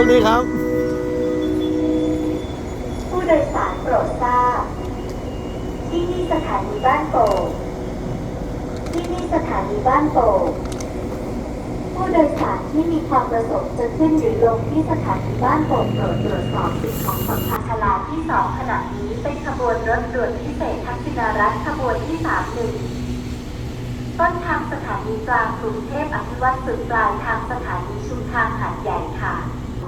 ครับ ผู้โดยสารโปรดทราบ ที่นี่สถานีบ้านโป่งที่นี่สถานีบ้านโป่งผู้โดยสารที่มีความประสงค์จะขึ้นหรือลงที่สถานีบ้านโป่งโปรดตรวจสอบสิ่งของสำคัญทลาที่สองขณะนี้เป็นขบวนรถด่วนพิเศษทักษิณารัฐขบวนที่สามหนึ่งต้นทางสถานีกลางกรุงเทพอภิวัตสุดปลายทางสถานีชุมทางหาดใหญ่ค่ะ